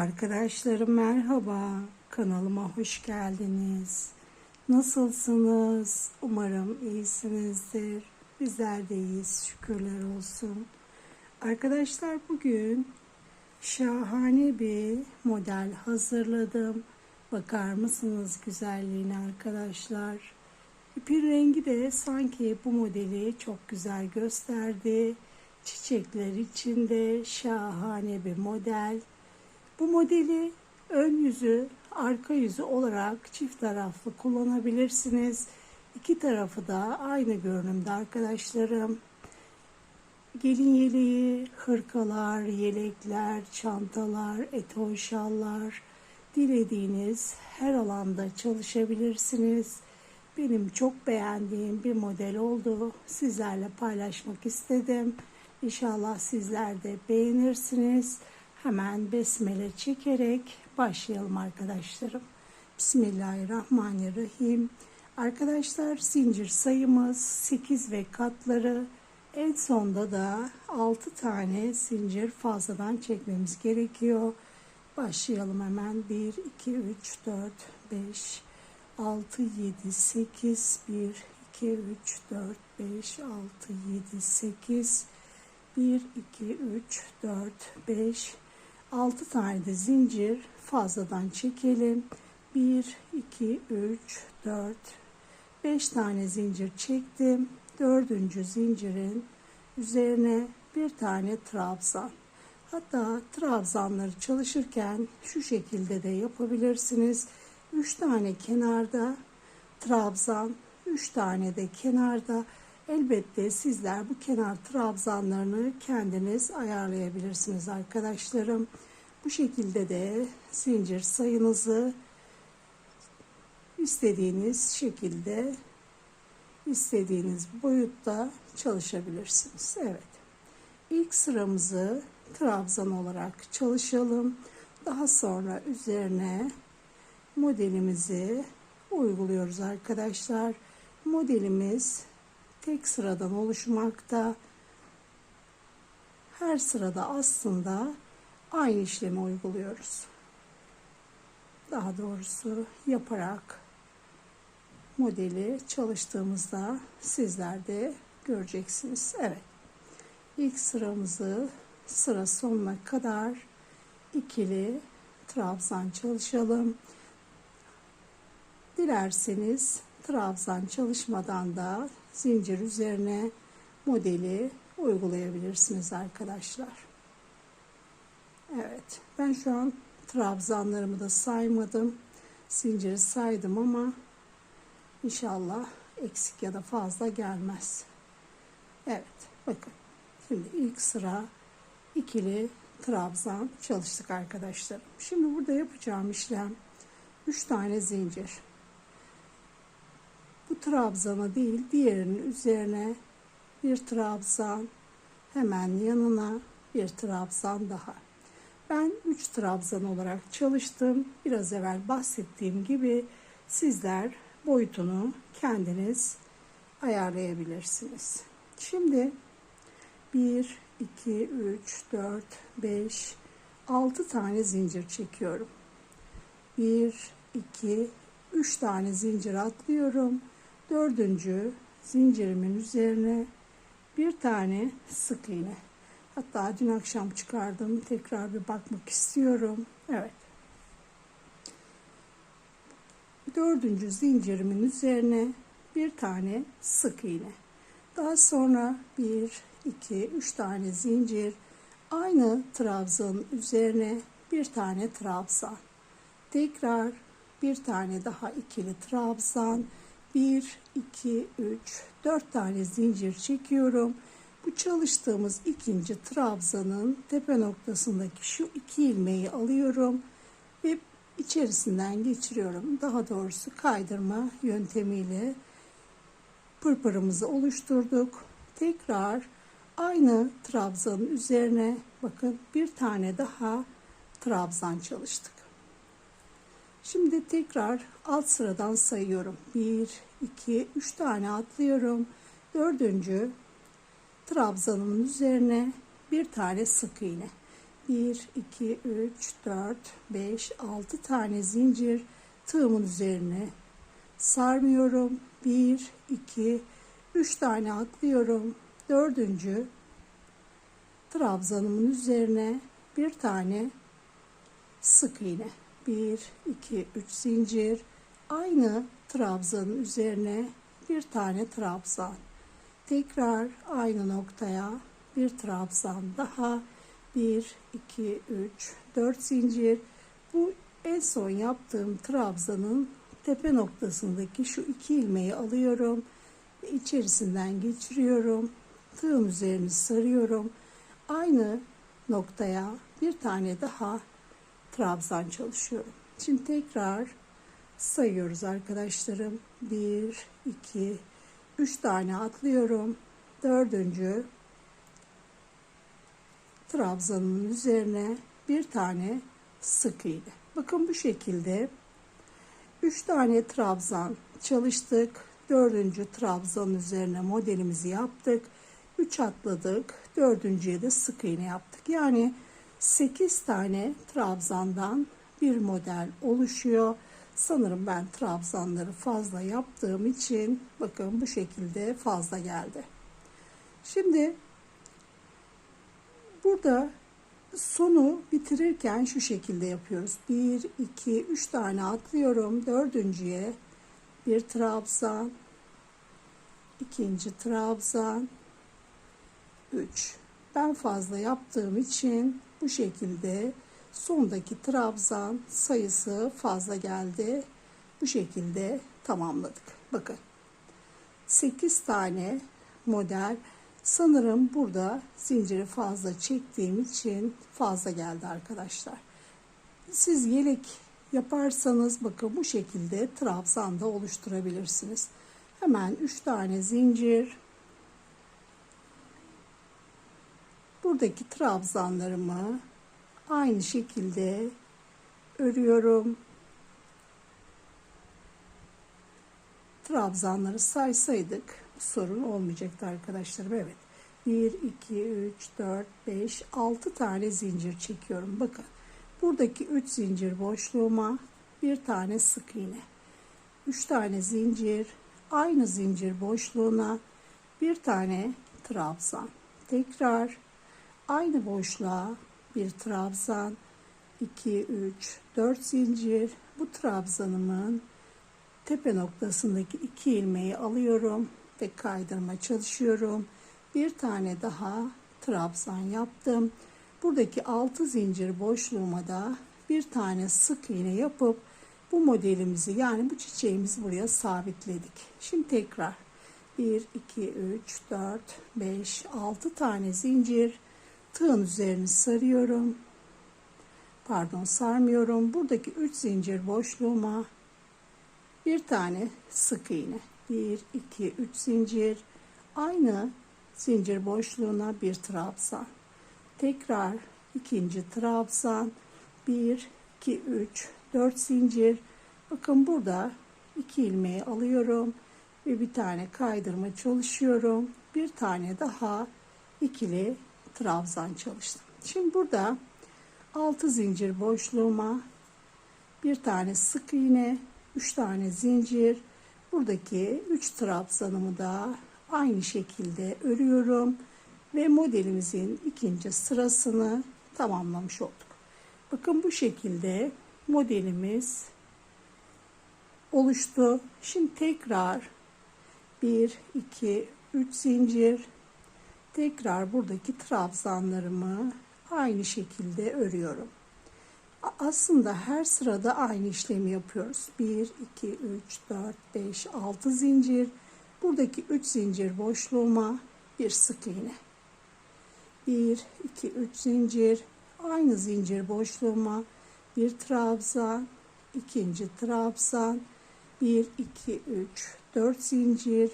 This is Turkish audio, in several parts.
Arkadaşlarım merhaba. Kanalıma hoş geldiniz. Nasılsınız? Umarım iyisinizdir. Bizler de iyiyiz. Şükürler olsun. Arkadaşlar bugün şahane bir model hazırladım. Bakar mısınız güzelliğine arkadaşlar? İpin rengi de sanki bu modeli çok güzel gösterdi. Çiçekler içinde şahane bir model. Bu modeli ön yüzü, arka yüzü olarak çift taraflı kullanabilirsiniz. İki tarafı da aynı görünümde arkadaşlarım. Gelin yeleği, hırkalar, yelekler, çantalar, eton şallar, dilediğiniz her alanda çalışabilirsiniz. Benim çok beğendiğim bir model oldu. Sizlerle paylaşmak istedim. İnşallah sizler de beğenirsiniz. Hemen besmele çekerek başlayalım arkadaşlarım. Bismillahirrahmanirrahim. Arkadaşlar zincir sayımız 8 ve katları en sonda da 6 tane zincir fazladan çekmemiz gerekiyor. Başlayalım hemen. 1, 2, 3, 4, 5, 6, 7, 8, 1, 2, 3, 4, 5, 6, 7, 8, 1, 2, 3, 4, 5, 6 tane de zincir fazladan çekelim. 1, 2, 3, 4, 5 tane zincir çektim. Dördüncü zincirin üzerine bir tane trabzan. Hatta trabzanları çalışırken şu şekilde de yapabilirsiniz. 3 tane kenarda trabzan, 3 tane de kenarda. Elbette sizler bu kenar trabzanlarını kendiniz ayarlayabilirsiniz arkadaşlarım. Bu şekilde de zincir sayınızı istediğiniz şekilde istediğiniz boyutta çalışabilirsiniz. Evet. İlk sıramızı trabzan olarak çalışalım. Daha sonra üzerine modelimizi uyguluyoruz arkadaşlar. Modelimiz tek sıradan oluşmakta. Her sırada aslında aynı işlemi uyguluyoruz. Daha doğrusu yaparak modeli çalıştığımızda sizler de göreceksiniz. Evet. İlk sıramızı sıra sonuna kadar ikili trabzan çalışalım. Dilerseniz trabzan çalışmadan da zincir üzerine modeli uygulayabilirsiniz arkadaşlar. Evet ben şu an trabzanlarımı da saymadım. Zinciri saydım ama inşallah eksik ya da fazla gelmez. Evet bakın şimdi ilk sıra ikili trabzan çalıştık arkadaşlar. Şimdi burada yapacağım işlem 3 tane zincir. Bu trabzana değil diğerinin üzerine bir trabzan hemen yanına bir trabzan daha. Ben 3 trabzan olarak çalıştım. Biraz evvel bahsettiğim gibi sizler boyutunu kendiniz ayarlayabilirsiniz. Şimdi 1, 2, 3, 4, 5, 6 tane zincir çekiyorum. 1, 2, 3 tane zincir atlıyorum. Dördüncü zincirimin üzerine bir tane sık iğne. Hatta dün akşam çıkardım. Tekrar bir bakmak istiyorum. Evet. Dördüncü zincirimin üzerine bir tane sık iğne. Daha sonra bir, iki, üç tane zincir. Aynı trabzanın üzerine bir tane trabzan. Tekrar bir tane daha ikili trabzan. 1, 2, 3, 4 tane zincir çekiyorum. Bu çalıştığımız ikinci trabzanın tepe noktasındaki şu iki ilmeği alıyorum ve içerisinden geçiriyorum. Daha doğrusu kaydırma yöntemiyle pırpırımızı oluşturduk. Tekrar aynı trabzanın üzerine bakın bir tane daha trabzan çalıştık. Şimdi tekrar alt sıradan sayıyorum. 1, 2, 3 tane atlıyorum. Dördüncü trabzanımın üzerine bir tane sık iğne. 1, 2, 3, 4, 5, 6 tane zincir tığımın üzerine sarmıyorum. 1, 2, 3 tane atlıyorum. Dördüncü trabzanımın üzerine bir tane sık iğne. 1, 2, 3 zincir. Aynı trabzanın üzerine bir tane trabzan. Tekrar aynı noktaya bir trabzan daha. 1, 2, 3, 4 zincir. Bu en son yaptığım trabzanın tepe noktasındaki şu iki ilmeği alıyorum ve içerisinden geçiriyorum. Tığın üzerini sarıyorum. Aynı noktaya bir tane daha trabzan çalışıyorum. Şimdi tekrar sayıyoruz arkadaşlarım. 1, 2, 3 tane atlıyorum. Dördüncü trabzanımın üzerine bir tane sık iğne. Bakın bu şekilde 3 tane trabzan çalıştık. Dördüncü trabzanın üzerine modelimizi yaptık. 3 atladık. Dördüncüye de sık iğne yaptık. Yani 8 tane trabzandan bir model oluşuyor. Sanırım ben trabzanları fazla yaptığım için bakın bu şekilde fazla geldi. Şimdi burada sonu bitirirken şu şekilde yapıyoruz. 1, 2, 3 tane atlıyorum. Dördüncüye bir trabzan, ikinci trabzan, 3. Ben fazla yaptığım için bu şekilde sondaki trabzan sayısı fazla geldi. Bu şekilde tamamladık. Bakın 8 tane model sanırım burada zinciri fazla çektiğim için fazla geldi arkadaşlar. Siz yelek yaparsanız bakın bu şekilde trabzan da oluşturabilirsiniz. Hemen 3 tane zincir buradaki trabzanlarımı aynı şekilde örüyorum. Trabzanları saysaydık sorun olmayacaktı arkadaşlarım. Evet. 1, 2, 3, 4, 5, 6 tane zincir çekiyorum. Bakın buradaki 3 zincir boşluğuma bir tane sık iğne. 3 tane zincir aynı zincir boşluğuna bir tane trabzan. Tekrar aynı boşluğa bir trabzan 2 3 4 zincir bu trabzanımın tepe noktasındaki iki ilmeği alıyorum ve kaydırma çalışıyorum. Bir tane daha trabzan yaptım. Buradaki 6 zincir boşluğuma da bir tane sık iğne yapıp bu modelimizi yani bu çiçeğimizi buraya sabitledik. Şimdi tekrar 1 2 3 4 5 6 tane zincir tığın üzerini sarıyorum. Pardon sarmıyorum. Buradaki 3 zincir boşluğuma bir tane sık iğne. 1 2 3 zincir aynı zincir boşluğuna bir trabzan. Tekrar ikinci trabzan 1 2 3 4 zincir. Bakın burada iki ilmeği alıyorum ve bir tane kaydırma çalışıyorum. Bir tane daha ikili trabzan çalıştım. Şimdi burada 6 zincir boşluğuma bir tane sık iğne, 3 tane zincir. Buradaki 3 trabzanımı da aynı şekilde örüyorum ve modelimizin ikinci sırasını tamamlamış olduk. Bakın bu şekilde modelimiz oluştu. Şimdi tekrar 1 2 3 zincir tekrar buradaki trabzanlarımı aynı şekilde örüyorum. Aslında her sırada aynı işlemi yapıyoruz. 1, 2, 3, 4, 5, 6 zincir. Buradaki 3 zincir boşluğuma bir sık iğne. 1, 2, 3 zincir. Aynı zincir boşluğuma bir trabzan, ikinci trabzan, 1, 2, 3, 4 zincir,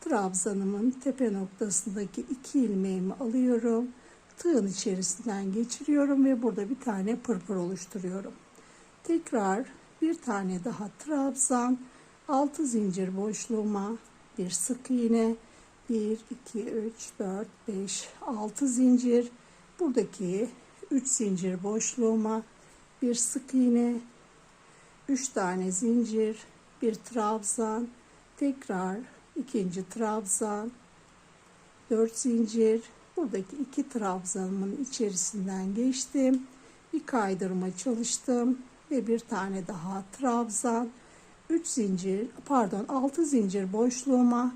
trabzanımın tepe noktasındaki iki ilmeğimi alıyorum. Tığın içerisinden geçiriyorum ve burada bir tane pırpır oluşturuyorum. Tekrar bir tane daha trabzan, 6 zincir boşluğuma bir sık iğne, 1, 2, 3, 4, 5, 6 zincir. Buradaki 3 zincir boşluğuma bir sık iğne 3 tane zincir bir trabzan tekrar ikinci trabzan 4 zincir. Buradaki iki trabzanımın içerisinden geçtim. Bir kaydırma çalıştım ve bir tane daha trabzan. 3 zincir pardon 6 zincir boşluğuma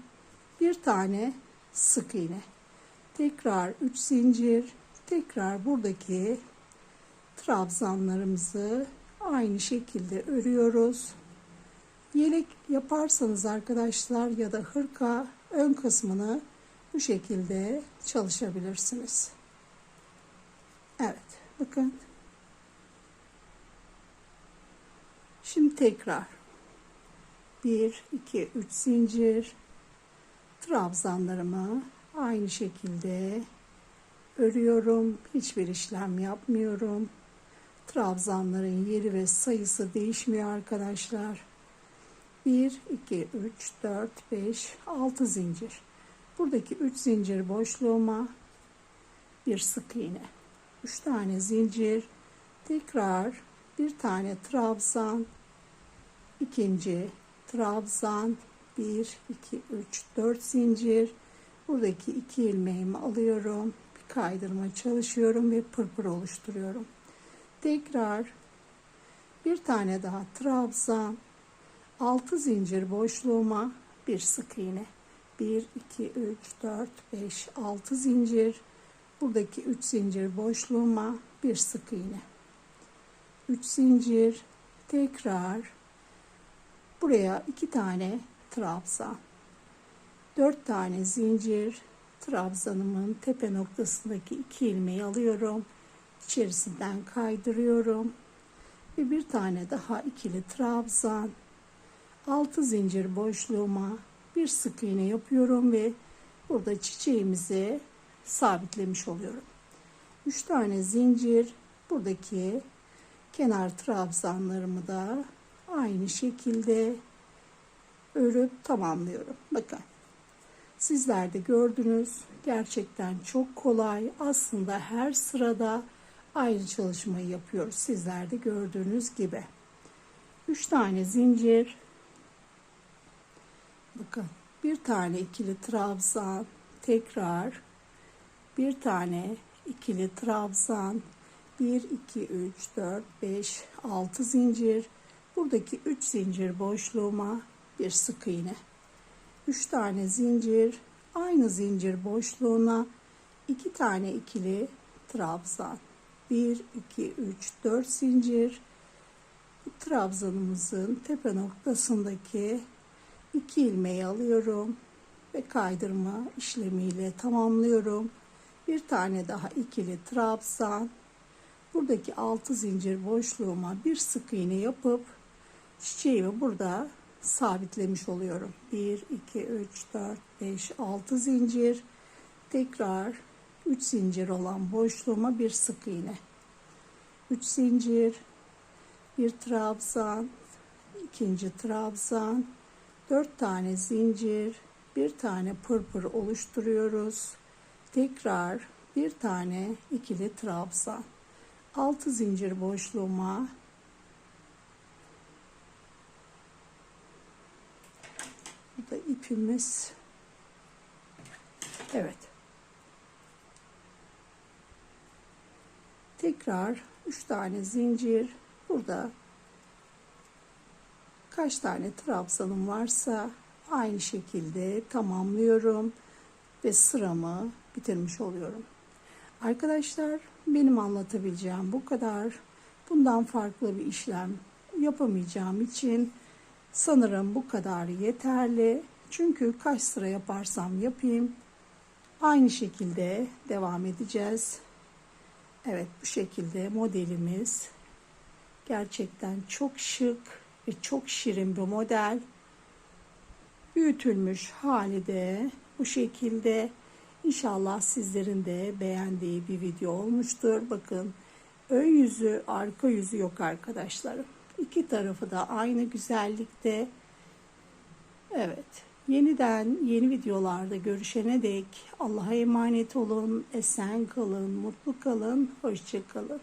bir tane sık iğne. Tekrar 3 zincir tekrar buradaki trabzanlarımızı aynı şekilde örüyoruz yelek yaparsanız arkadaşlar ya da hırka ön kısmını bu şekilde çalışabilirsiniz Evet bakın şimdi tekrar 1 2 3 zincir trabzanlarımı aynı şekilde örüyorum. Hiçbir işlem yapmıyorum. Trabzanların yeri ve sayısı değişmiyor arkadaşlar. 1 2 3 4 5 6 zincir. Buradaki 3 zincir boşluğuma bir sık iğne. 3 tane zincir. Tekrar bir tane trabzan. ikinci trabzan 1 2 3 4 zincir buradaki iki ilmeğimi alıyorum bir kaydırma çalışıyorum ve pırpır oluşturuyorum tekrar bir tane daha trabzan 6 zincir boşluğuma bir sık iğne. 1 2 3 4 5 6 zincir. Buradaki 3 zincir boşluğuma bir sık iğne. 3 zincir tekrar buraya iki tane trabzan. 4 tane zincir trabzanımın tepe noktasındaki iki ilmeği alıyorum. İçerisinden kaydırıyorum. Ve bir tane daha ikili trabzan 6 zincir boşluğuma bir sık iğne yapıyorum ve burada çiçeğimizi sabitlemiş oluyorum 3 tane zincir buradaki kenar trabzanlarımı da aynı şekilde örüp tamamlıyorum. Bakın. Sizler de gördünüz. Gerçekten çok kolay. Aslında her sırada aynı çalışmayı yapıyoruz. Sizler de gördüğünüz gibi. 3 tane zincir. Bakın. Bir tane ikili trabzan. Tekrar. Bir tane ikili trabzan. 1, 2, 3, 4, 5, 6 zincir. Buradaki 3 zincir boşluğuma bir sık iğne. 3 tane zincir, aynı zincir boşluğuna 2 tane ikili trabzan. 1 2 3 4 zincir. Trabzanımızın tepe noktasındaki iki ilmeği alıyorum ve kaydırma işlemiyle tamamlıyorum. Bir tane daha ikili trabzan. Buradaki 6 zincir boşluğuma bir sık iğne yapıp çiçeğimi burada sabitlemiş oluyorum. 1, 2, 3, 4, 5, 6 zincir. Tekrar 3 zincir olan boşluğuma bir sık iğne. 3 zincir, bir trabzan, ikinci trabzan, 4 tane zincir, bir tane pırpır oluşturuyoruz. Tekrar bir tane ikili trabzan. 6 zincir boşluğuma Bu ipimiz. Evet. Tekrar 3 tane zincir. Burada kaç tane trabzanım varsa aynı şekilde tamamlıyorum ve sıramı bitirmiş oluyorum. Arkadaşlar benim anlatabileceğim bu kadar. Bundan farklı bir işlem yapamayacağım için Sanırım bu kadar yeterli. Çünkü kaç sıra yaparsam yapayım aynı şekilde devam edeceğiz. Evet bu şekilde modelimiz gerçekten çok şık ve çok şirin bir model. Büyütülmüş hali de bu şekilde. İnşallah sizlerin de beğendiği bir video olmuştur. Bakın ön yüzü arka yüzü yok arkadaşlarım. İki tarafı da aynı güzellikte. Evet. Yeniden yeni videolarda görüşene dek Allah'a emanet olun, esen kalın, mutlu kalın, hoşça kalın.